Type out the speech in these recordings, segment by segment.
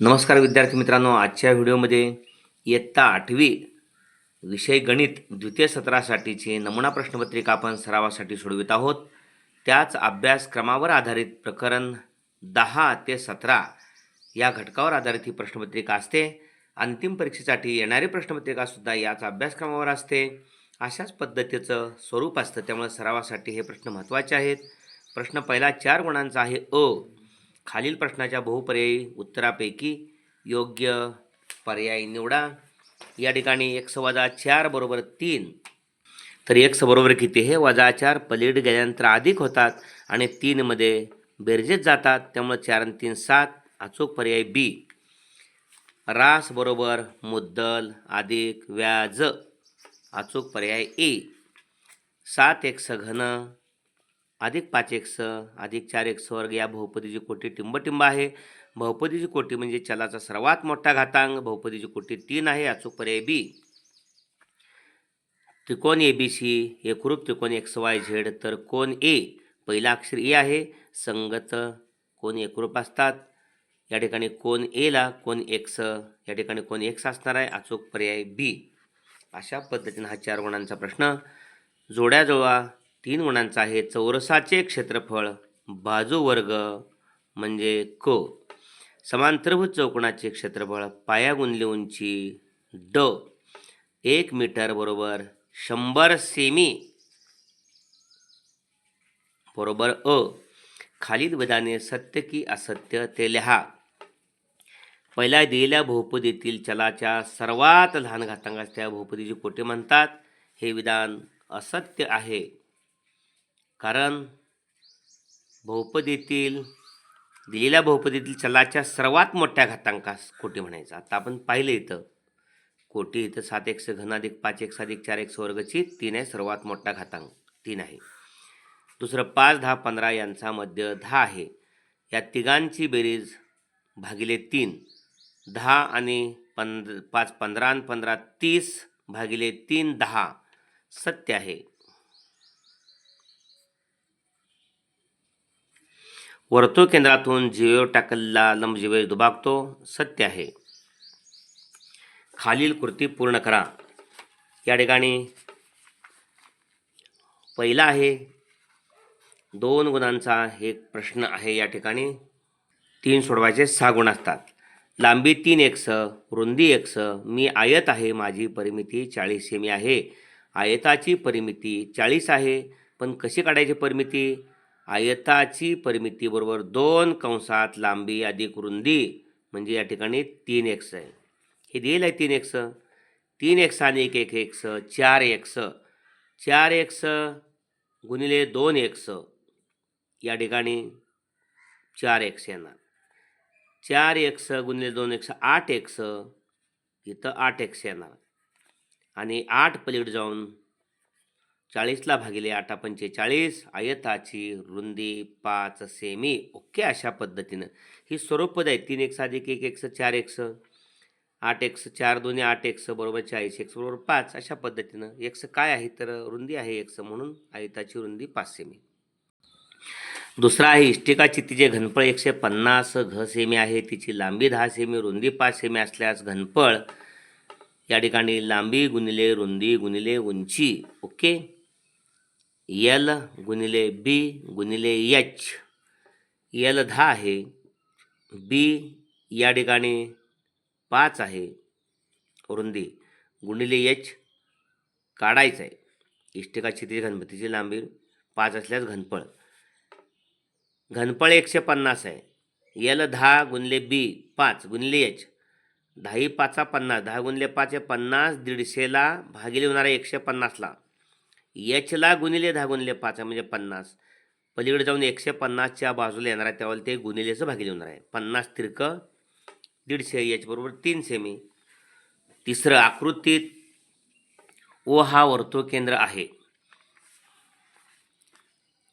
नमस्कार विद्यार्थी मित्रांनो आजच्या व्हिडिओमध्ये इयत्ता आठवी विषय गणित द्वितीय सत्रासाठीची नमुना प्रश्नपत्रिका आपण सरावासाठी सोडवित आहोत. त्याच अभ्यासक्रमावर आधारित प्रकरण दहा ते सतरा या घटकावर आधारित ही प्रश्नपत्रिका असते. अंतिम परीक्षेसाठी येणारी प्रश्नपत्रिकासुद्धा याच अभ्यासक्रमावर असते. अशाच पद्धतीचं स्वरूप असतं त्यामुळे सरावासाठी हे प्रश्न महत्त्वाचे आहेत. प्रश्न पहिला चार गुणांचा आहे अ. खालील प्रश्नाच्या बहुपर्यायी उत्तरापैकी योग्य पर्याय निवडा. या ठिकाणी एक्स वजा चार बरोबर तीन. तर एक्स बरोबर किती हे वजा चार पलीड गेल्यानंतर अधिक होतात आणि तीनमध्ये बेरजेत जातात. त्यामुळे चार आणि तीन सात. अचूक पर्याय बी रास बरोबर मुद्दल अधिक व्याज. अचूक पर्याय ए सात एक्स घन अधिक पाच एक्स अधिक चार एक्स वर्ग या बहुपदीची कोटी टिंबटिंब आहे. बहुपदीची कोटी म्हणजे चलाचा सर्वात मोठा घातांक. बहुपदीची कोटी तीन आहे अचूक पर्याय बी त्रिकोण ए बी सी एकरूप त्रिकोण एक्स वाय झेड तर कोण ए पहिला अक्षर ए आहे. संगत कोण एकरूप असतात. या ठिकाणी कोण एला कोण एक्स या ठिकाणी कोण एक्स असणार आहे अचूक पर्याय बी अशा पद्धतीनं हा चार गुणांचा प्रश्न. जोड्या जोडा तीन गुणांचा आहे. चौरसाचे क्षेत्रफळ बाजू वर्ग म्हणजे क. समांतरभूत चौकोनाचे क्षेत्रफळ पाया गुणले उंची ड. एक मीटर बरोबर शंभर सेमी बरोबर अ. खालील विधाने सत्य की असत्य ते लिहा. पहिल्या दिलेल्या भोपदीतील चलाच्या सर्वात लहान घातांकास त्या बहुपदीची कोटे म्हणतात. हे विधान असत्य आहे. कारण बहुपदीतील दिलेल्या बहुपदीतील चलाच्या सर्वात मोठ्या घातांकास कोटी म्हणायचं. आता आपण पाहिलं इथं. कोटी इथं सात एकशे घन अधिक पाच एक अधिक चार एक वर्गची तीन आहे सर्वात मोठा घातांक तीन आहे. दुसरं पाच दहा पंधरा यांचा मध्य दहा आहे. या तिघांची बेरीज भागिले तीन. दहा आणि पंध पाच पंधरा आणि पंधरा तीस भागिले तीन दहा सत्य आहे. वर्तुळ केंद्रातून जीवेवर टाकलेला लंबजीवे दुभागतो सत्य आहे. खालील कृती पूर्ण करा. या ठिकाणी पहिला आहे दोन गुणांचा एक प्रश्न आहे या ठिकाणी. तीन सोडवायचे सहा गुण असतात. लांबी तीन एक्स रुंदी एक्स मी आयत आहे माझी परिमिती चाळीस सेमी आहे. आयताची परिमिती चाळीस आहे पण कशी काढायची परिमिती? आयताची परिमिती बरोबर दोन कंसात लांबी अधिक रुंदी म्हणजे या ठिकाणी तीन एक्स आहे. हे दिलेलं आहे तीन एक्स. तीन एक्स आणि एक एक एक्स चार एक्स. चार एक्स गुणिले दोन एक्स. या ठिकाणी चार एक्स येणार. चार एक्स गुणिले दोन एक्स आठ एक्स. इथं आठ एक्स येणार. आणि आठ पलीट जाऊन चाळीसला भागिले आठा पंचेचाळीस आयताची रुंदी पाच सेमी ओके अशा पद्धतीनं. ही स्वरूपद आहे तीन एक्स अधिक एक एक्स चार एक्स आठ एक्स चार दोन्ही आठ एक्स बरोबर चाळीस एक्स बरोबर पाच अशा पद्धतीनं एक्स काय आहे तर रुंदी आहे एक्स म्हणून आयताची रुंदी पाच सेमी. दुसरा आहे इष्टिकाची तिचे घनफळ एकशे पन्नास घ सेमी आहे. तिची लांबी दहा सेमी रुंदी पाच सेमी असल्यास घनफळ या ठिकाणी लांबी गुणिले रुंदी गुणिले उंची ओके? यल गुणिले बी गुणिले यच. यल दहा आहे. बी या ठिकाणी पाच आहे. रुंदी गुणिले यच काढायचं आहे. इष्टिका क्षितिज गणपतीची लांबी पाच असल्यास घनफळ. घनफळ एकशे पन्नास आहे. यल दहा गुणले बी पाच गुणले एच दहाही पाचा पन्नास. दहा गुणले पाच आहे पन्नास. दीडशेला भागिले होणार आहे एकशे पन्नासला. एचला गुणिले दहा गुणिले पाच म्हणजे पन्नास. पलीकडे जाऊन एकशे पन्नासच्या बाजूला येणार आहे त्यावेळेला ते गुणिलेचं भागिले होणार आहे. पन्नास तिरक दीडशे एच बरोबर तीन सेमी तिसरं आकृतीत ओ हा वर्तुळ केंद्र आहे.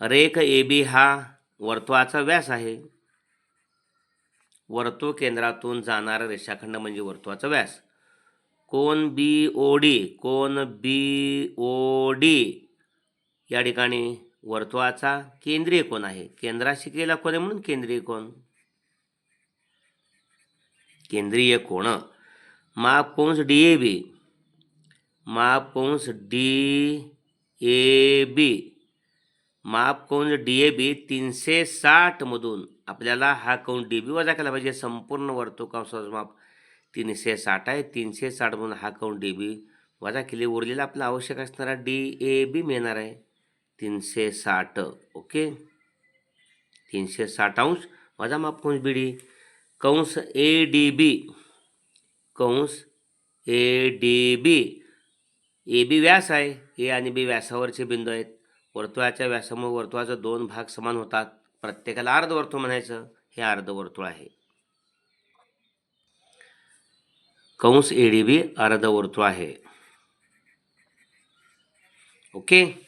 रेख ए बी हा वर्तुळाचा व्यास आहे. वर्तुळ केंद्रातून जाणारा रेषाखंड म्हणजे वर्तुळाचा व्यास. कोण बी ओ डी कोण बी ओ डी या ठिकाणी वर्तुळाचा केंद्रीय कोण आहे? केंद्राशी केला कोण आहे म्हणून केंद्रीय कोण? केंद्रीय कोण? मापंस D A B मापंस D A B माप कंस डी ए बी तीनशे साठमधून आपल्याला हा कोण डी बी वजा केला पाहिजे? संपूर्ण वर्तुळ कंसाचं माप. तीनशे साठ आहे तीनशे साठ म्हणून हा काउंट डी बी वजा केली? उरलेला आपला आवश्यक असणारा डी ए बी मिळणार आहे. तीनशे साठ ओके? तीनशे साठ अंश वजा माप कंस बी डी कंस ए डी बी कंस A D B A B व्यास आहे. ए आणि बी व्यासावरचे बिंदू आहेत. वर्तुळाच्या व्यासामुळे वर्तुळाचे दोन भाग समान होतात. प्रत्येकाला अर्धवर्तुळ म्हणायचं. हे अर्धवर्तुळ आहे. कंस ए डी बी अर्धवर्तुळ आहे. ओके?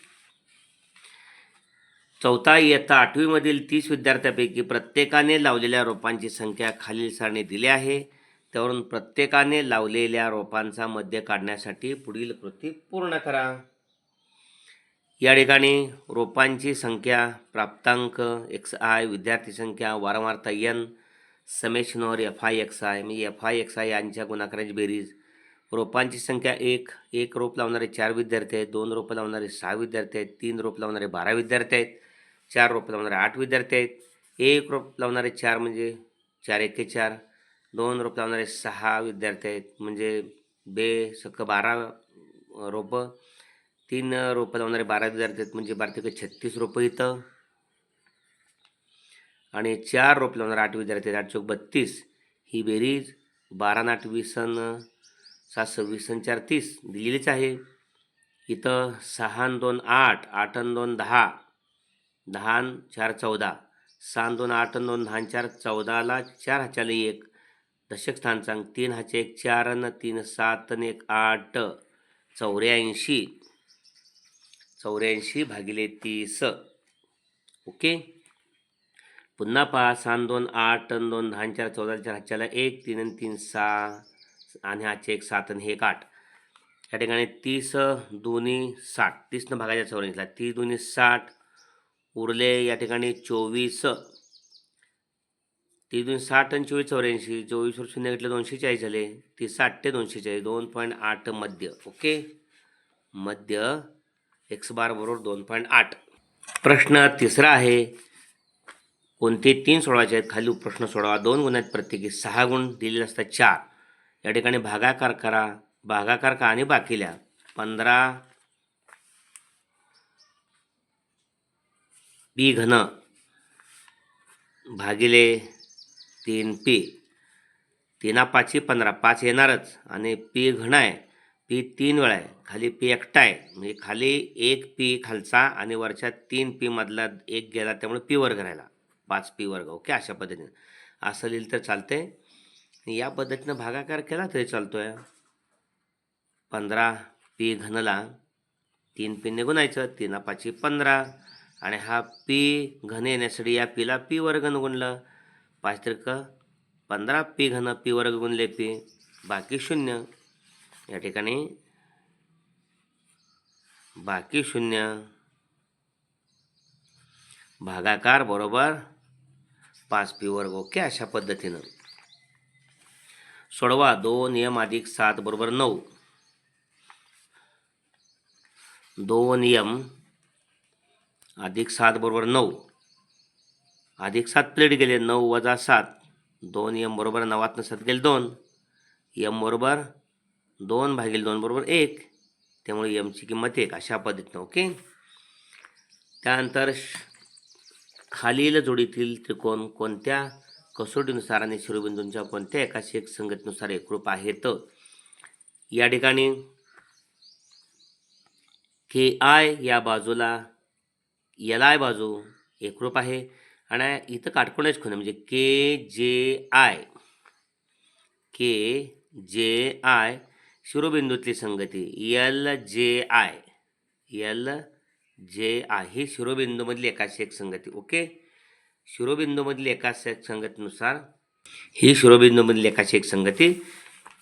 चौथा इयत्ता आठवीमधील तीस विद्यार्थ्यांपैकी प्रत्येकाने लावलेल्या रोपांची संख्या खालील सारणी दिली आहे. त्यावरून प्रत्येकाने लावलेल्या रोपांचा मध्य काढण्यासाठी पुढील कृती पूर्ण करा. या ठिकाणी रोपांची संख्या प्राप्तांक एक्स आय विद्यार्थी संख्या वारंवारता यन समेशनवर एफ आय एक्स आय म्हणजे एफ आय एक्स आय यांच्या गुणाकाराची बेरीज. रोपांची संख्या एक एक रोप लावणारे चार विद्यार्थी आहेत दोन रोपं लावणारे सहा विद्यार्थी आहेत तीन रोप लावणारे बारा विद्यार्थी आहेत चार रोप लावणारे आठ विद्यार्थी आहेत. एक रोप लावणारे चार म्हणजे चार एके चार दोन रोप लावणारे सहा विद्यार्थी आहेत म्हणजे बे सक्क बारा रोपं तीन रोपं लावणारे बारा विद्यार्थी आहेत म्हणजे बारा तिकडे छत्तीस रोपं इथं. आणि चार रोप लावणारे आठ विद्यार्थी आठ चौक बत्तीस. ही बेरीज बारा आणि आठ वीस अन सात सव्वीस अन चार तीस दिलेलीच आहे. इथं सहा दोन आठ आठ दोन दहा दहा चार चौदा सहा दोन आठ दोन दहा चार चौदाला चार हाच्याला एक दशक स्थान सांग तीन हाचे एक चार न तीन सात न एक आठ चौऱ्याऐंशी चौऱ्याऐंशी भागिले तीस. ओके? पुन्हा पहा सहा दोन आठ अन दोन दहा चार चौदा चार हाच्याला एक तीन आणि तीन सहा आणि हाचे एक सात आणि हे एक आठ. या ठिकाणी तीस दोन्ही साठ. तीसनं भागाच्या चौऱ्याऐंशीला तीस दोन्ही साठ. उरले या ठिकाणी चोवीस. तीस दोन साठ आणि चोवीस चौऱ्याऐंशी. चोवीसवर शून्य घेतलं दोनशे चाळीस झाले. ती साठ ते दोनशे चाळीस. दोन पॉईंट आठ मध्य. ओके? मध्य एक्स बार बरोबर दोन पॉईंट आठ. प्रश्न तिसरा आहे. कोणते तीन सोडवायचे आहेत खाली प्रश्न सोडवा. दोन गुणात प्रत्येकी. सहा गुण दिलेले असतात चार. या ठिकाणी भागाकार करा. भागाकार का आणि बाकील्या पंधरा. पी घन. भागिले तीन पी. तीना पाचशे पंधरा. पाच येणारच. आणि पी घण आहे. पी तीन वेळा आहे. खाली पी एकटा आहे. म्हणजे खाली एक पी खालचा आणि वरच्या तीन पी मधला एक गेला त्यामुळे पी वर्ग राहिला. पाच पी वर्ग ओके? अशा पद्धतीनं. असं लिहिलं तर चालते या पद्धतीनं भागाकार केला तरी चालतोय. पंधरा पी घनला तीन पीने गुणायचं तीन पाचशे पंधरा. आणि हा पी घन येण्यासाठी या पीला पी वर्ग गुणलं पाच त्रिक पंधरा पी घन पी वर्ग गुणले पी. बाकी शून्य. या ठिकाणी बाकी शून्य. भागाकार बरोबर पाच पी वर्ग ओके? अशा पद्धतीनं. सोडवा दोन एम अधिक सात बरोबर नऊ. दोन एम अधिक सात बरोबर नऊ. अधिक सात प्लेट गेले नऊ वजा सात. दोन एम बरोबर नवातनं सात गेले दोन. एम बरोबर दोन भागील दोन बरोबर एक. त्यामुळे यमची किंमत एक अशा पद्धतीनं ओके? त्यानंतर श- खालील जोडीतील त्रिकोण कोणत्या? कसोटीनुसार आणि शिरोबिंदूंच्या कोणत्या एकाशी एक संगतीनुसार एकरूप आहेत? या ठिकाणी के आय या बाजूला एल आय बाजू एकरूप आहे. आणि इथं काटकोणाच खूण म्हणजे के जे आय के जे आय शिरोबिंदूतली संगती L J I L J I ही शिरोबिंदूमधली एकाशी एक संगती ओके? शिरोबिंदूमधली एकाशी एक संगतीनुसार ही शिरोबिंदूमधली एकाशी एक संगती.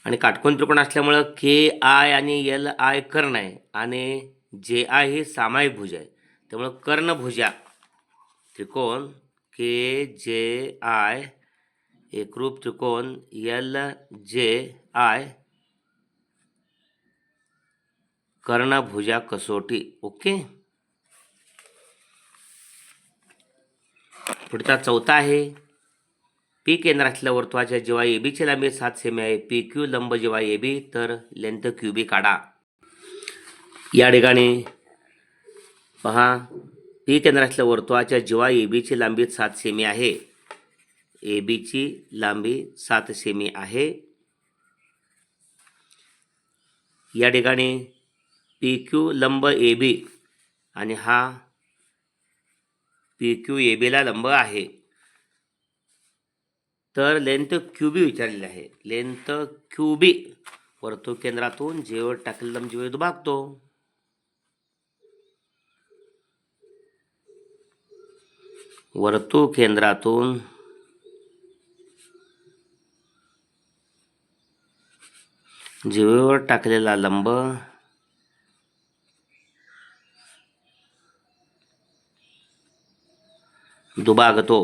आणि काटकोन त्रिकोण असल्यामुळं के आय आणि एल आय कर्ण आहे आणि जे आय ही सामायिक भुज आहे. त्यामुळं कर्णभुजा त्रिकोण के जे आय एकरूप त्रिकोण एल जे आय कर्णभुजा कसोटी ओके? पुढचा चौथा आहे पी केंद्रातल्या वर्तुळाच्या जेव्हा ए बीची लांबी सात सेमी आहे पी क्यू लंब जेव्हा ए बी तर लेंथ क्यू बी काढा. या ठिकाणी पहा पी केंद्रातल्या वर्तुळाच्या जेव्हा ए बीची लांबी सात सेमी आहे. ए बीची लांबी सात सेमी आहे. या ठिकाणी पी क्यू लंब ए बी आणि हा पी क्यू ए बीला लंब आहे. तर लेंथ क्यू बी विचारलेली आहे. लेंथ क्यू बी वर्तुळ केंद्रातून जेवर टाकलेला लंब जेव्हा दुभागतो वर्तुळ केंद्रातून जीवेवर टाकलेला लंब दुभागतो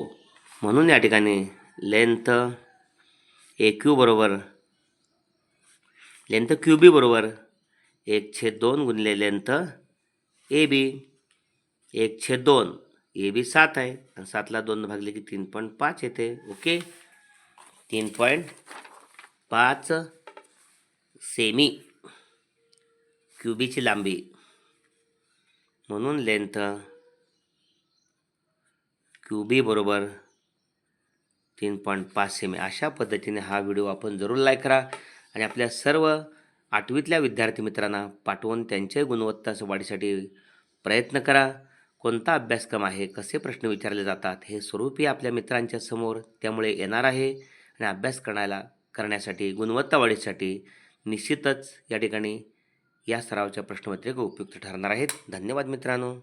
म्हणून या ठिकाणी लेंथ ए क्यू बरोबर लेंथ क्यू बी बरोबर एक छेद दोन गुणले लेंथ ए बी एक छेद दोन ए बी सात आहे. आणि सातला दोन भागले की तीन पॉईंट पाच येते. ओके तीन पॉईंट पाच सेमी क्यूबीची लांबी. म्हणून लेंथ क्यूबी बरोबर तीन पॉईंट पाच सेमी अशा पद्धतीने हा व्हिडिओ आपण जरूर लाईक करा. आणि आपल्या सर्व आठवीतल्या विद्यार्थी मित्रांना पाठवून त्यांच्या गुणवत्ता वाढीसाठी प्रयत्न करा. कोणता अभ्यासक्रम आहे कसे प्रश्न विचारले जातात हे स्वरूपी आपल्या मित्रांच्या समोर त्यामुळे येणार आहे. आणि अभ्यास करण्याला करण्यासाठी गुणवत्ता वाढीसाठी निश्चितच या ठिकाणी या सरावच्या प्रश्नपत्रिका उपयुक्त ठरणार आहेत. धन्यवाद मित्रांनो.